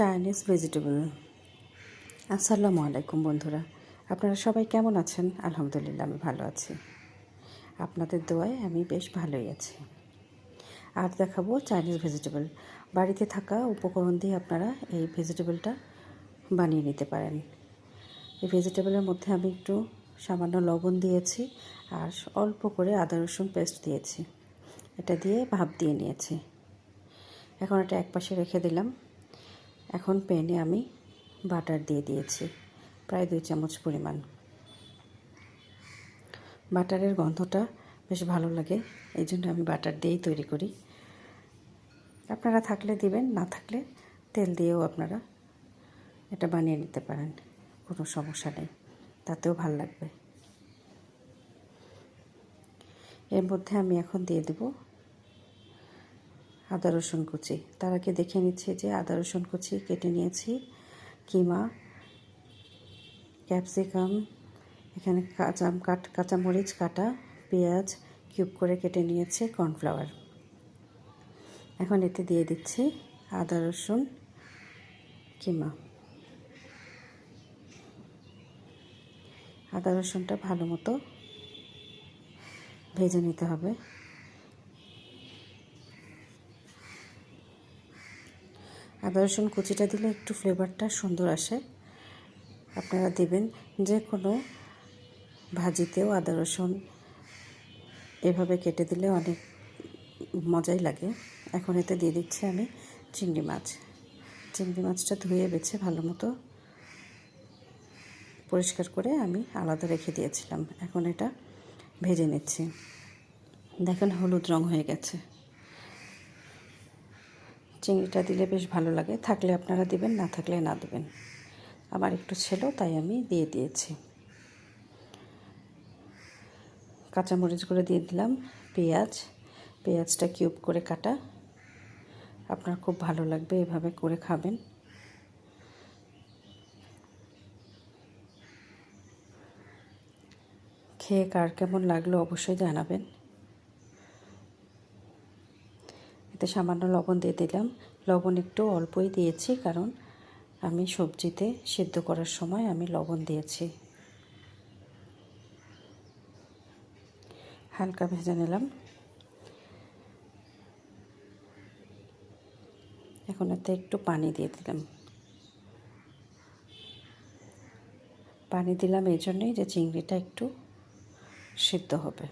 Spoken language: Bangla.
Chinese vegetable. আসসালামু আলাইকুম বন্ধুরা। আপনারা সবাই কেমন আছেন? আলহামদুলিল্লাহ, আমি ভালো আছি। আপনাদের দোয়ায় আমি বেশ ভালোই আছি। আর দেখাবো চাইনিজ ভেজিটেবল। বাড়িতে থাকা উপকরণ দিয়ে আপনারা এই ভেজিটেবলটা বানিয়ে নিতে পারেন। এই ভেজিটেবলের মধ্যে আমি একটু সামান্য লবণ দিয়েছি আর অল্প করে আদা রসুন পেস্ট দিয়েছি। এটা দিয়ে ভাপ দিয়ে নিয়েছি। এখন এটা একপাশে রেখে দিলাম। এখন প্যানে আমি বাটার দিয়ে দিয়েছি, প্রায় দুই চামচ পরিমাণ। বাটারের গন্ধটা বেশ ভালো লাগে, এই জন্য আমি বাটার দিয়েই তৈরি করি। আপনারা থাকলে দিবেন, না থাকলে তেল দিয়েও আপনারা এটা বানিয়ে নিতে পারেন, কোনো সমস্যা নেই, তাতেও ভালো লাগবে। এর মধ্যে আমি এখন দিয়ে দেবো আদা, রসুন কুচি। তার আগে দেখে নিচ্ছি যে আদা, রসুন কুচি কেটে নিয়েছি। কিমা, ক্যাপসিকাম, এখানে কাঁচা, কাট কাঁচামরিচ কাটা, পেঁয়াজ কিউব করে কেটে নিয়েছে কর্নফ্লাওয়ার। এখন এতে দিয়ে দিচ্ছি আদা, রসুন, কিমা। আদা, রসুনটা ভালো মতো ভেজে নিতে হবে। আদা, রসুন কুচিটা দিলে একটু ফ্লেভারটা সুন্দর আসে। আপনারা দেবেন যে কোনো ভাজিতেও আদা, রসুন এভাবে কেটে দিলে অনেক মজাই লাগে। এখন এতে দিয়ে দিচ্ছি আমি চিংড়ি মাছ। চিংড়ি মাছটা ধুয়ে বেছে ভালো মতো পরিষ্কার করে আমি আলাদা রেখে দিয়েছিলাম। এখন এটা ভেজে নিচ্ছি। দেখেন হলুদ রং হয়ে গেছে। চিংড়িটা দিলে বেশ ভালো লাগে। থাকলে আপনারা দিবেন, না থাকলে না দেবেন। আমার একটু ছিল, তাই আমি দিয়ে দিয়েছি। কাঁচামরিচগুলো দিয়ে দিলাম, পেঁয়াজ। পেঁয়াজটা কিউব করে কাটা। আপনার খুব ভালো লাগবে, এভাবে করে খাবেন। খেয়ে কার কেমন লাগল অবশ্যই জানাবেন। এতে সামান্য লবণ দিয়ে দিলাম। লবণ একটু অল্পই দিয়েছি কারণ আমি সবজিতে সিদ্ধ করার সময় আমি লবণ দিয়েছি। হালকা ভেজে নিলাম। এখন এতে একটু পানি দিয়ে দিলাম। পানি দিলাম এই জন্যই যে চিংড়িটা একটু সিদ্ধ হবে।